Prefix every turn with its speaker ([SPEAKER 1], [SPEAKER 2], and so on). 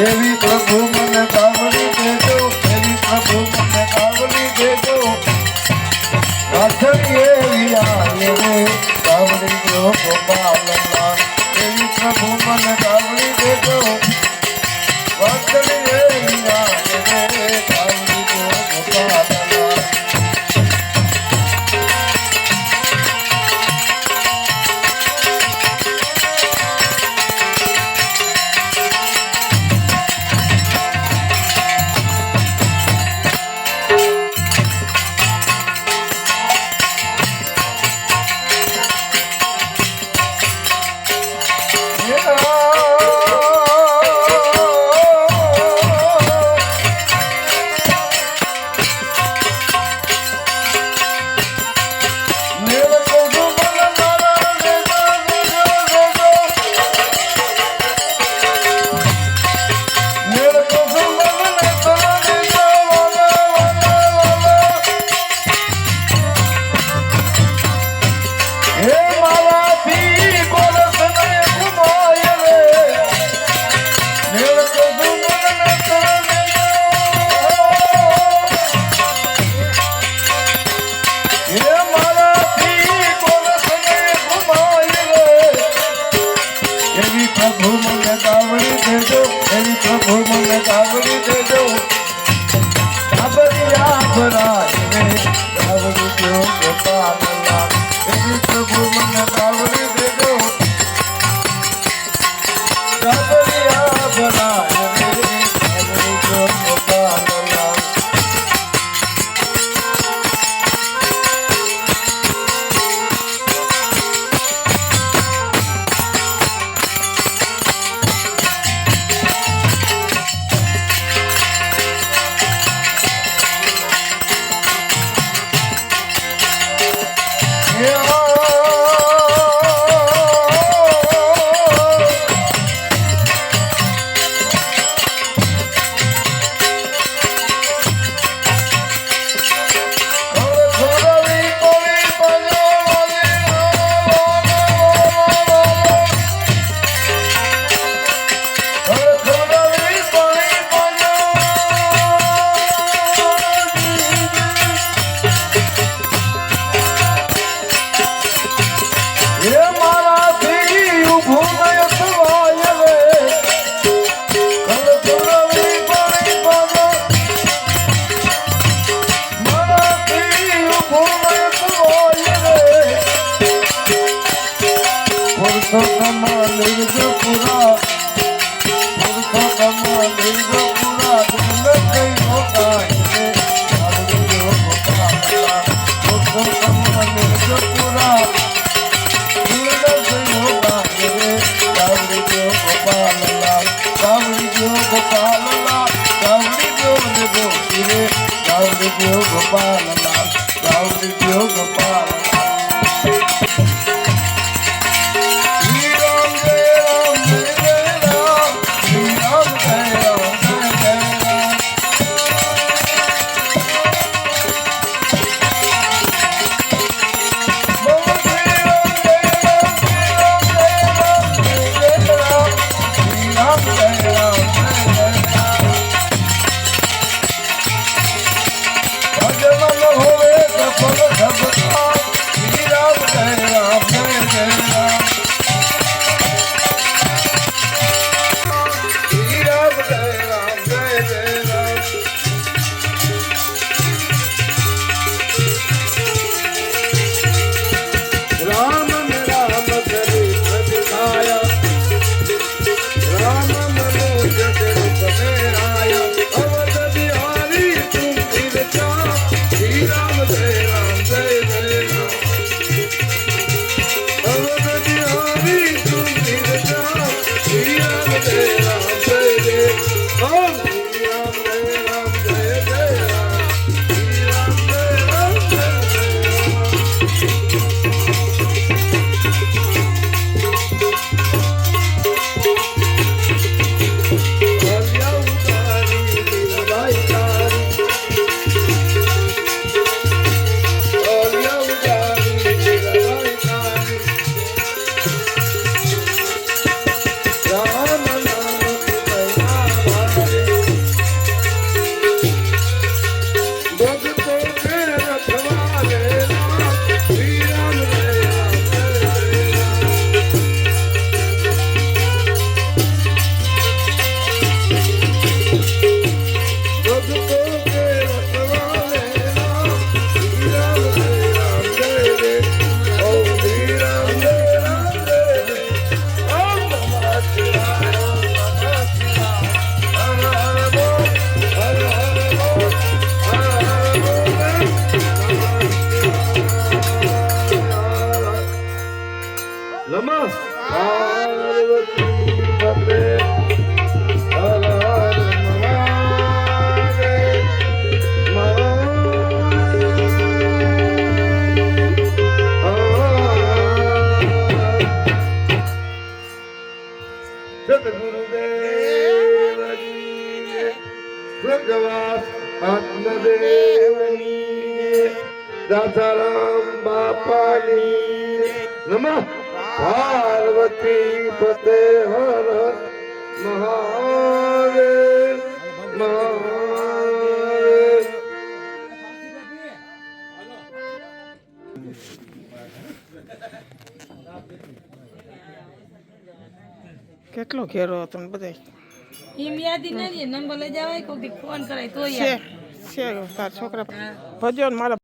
[SPEAKER 1] એવી પ્રભુ મને કાવડી દેજો એવી પ્રભુ મને કાવડી દેજો. રાખડી એવી આવે કાવડી પ્રભુ મને કાવડી દેજો એવી પ્રભુ મને કાવડી কমলের গোপুরা কমলের গোপুরা দুলতেই গোপাইছে কমলের গোপুরা দুলতেই গোপাইছে কাবড়ি গো গোপাল লাল কাবড়ি গো গোপাল লাল কাবড়ি গো গোপিরে কাবড়ি গো গোপাল লাল কাবড়ি গো Gopal Olmaz. Dataram Bapani Namah Parvati પતે હર મહાદેવ.
[SPEAKER 2] કેટલો ઘેરો હતો ને બધા
[SPEAKER 3] એમ યાદી નથી નંબર લઈ જવાય કોઈ ફોન કરાય તો
[SPEAKER 2] છે છે તાર છોકરા ભજન મારા